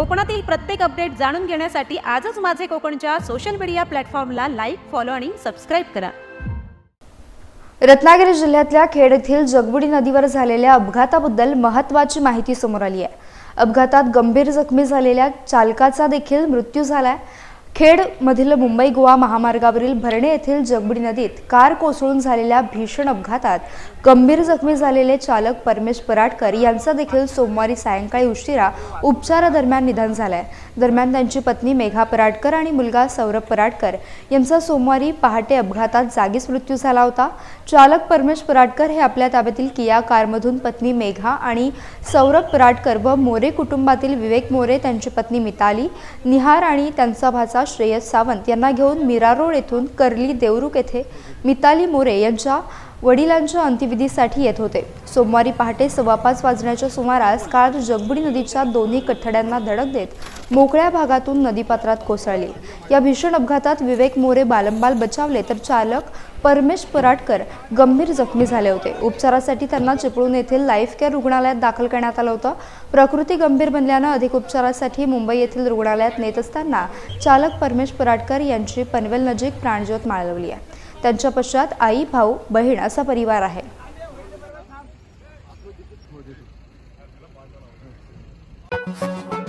कोकणातील प्रत्येक अपडेट जाणून घेण्यासाठी आजच माझे कोकणच्या सोशल मीडिया प्लॅटफॉर्मला लाईक फॉलो आणि सबस्क्राईब करा. रत्नागिरी जिल्ह्यातल्या खेड येथील जगबुडी नदीवर झालेल्या अपघाताबद्दल महत्त्वाची माहिती समोर आली आहे. अपघातात गंभीर जखमी झालेल्या चालकाचा देखील मृत्यू झाला आहे मधील मुंबई गोवा महामार्गावरील भरणे येथील जगबुडी नदीत कार कोसळून झालेल्या भीषण अपघातात गंभीर जखमी झालेले चालक परमेश पराडकर यांचा देखील सोमवारी सायंकाळी उशिरा उपचारादरम्यान निधन झालंय. दरम्यान त्यांची पत्नी मेघा पराडकर आणि मुलगा सौरभ पराडकर यांचा सोमवारी पहाटे अपघातात जागीच मृत्यू झाला होता. चालक परमेश पराडकर हे आपल्या ताब्यातील किया कारमधून पत्नी मेघा आणि सौरभ पराडकर व मोरे कुटुंबातील विवेक मोरे त्यांची पत्नी मिताली निहार आणि त्यांचा भाचा श्रेयस सावंत यांना घेऊन मीरा रोड येथून कर्ली देवरुख येथे. मिताली मोरे यांच्या वडिलांच्या अंत्यविधीसाठी येत होते. सोमवारी पहाटे सव्वा पाच वाजण्याच्या सुमारास कार जगबुडी नदीच्या दोन्ही कठड्यांना धडक देत मोकळ्या भागातून नदीपात्रात कोसळली. या भीषण अपघातात विवेक मोरे बालंबाल बचावले तर चालक परमेश पराटकर गंभीर जखमी झाले होते. उपचारासाठी त्यांना चिपळूण येथील लाईफ केअर रुग्णालयात दाखल करण्यात आलं होतं. प्रकृती गंभीर बनल्यानं अधिक उपचारासाठी मुंबई येथील रुग्णालयात नेत असताना चालक परमेश पराटकर यांची पनवेल नजीक प्राणज्योत माळवली आहे. त्यांच्या पश्चात आई भाऊ बहीण असा परिवार आहे. Thank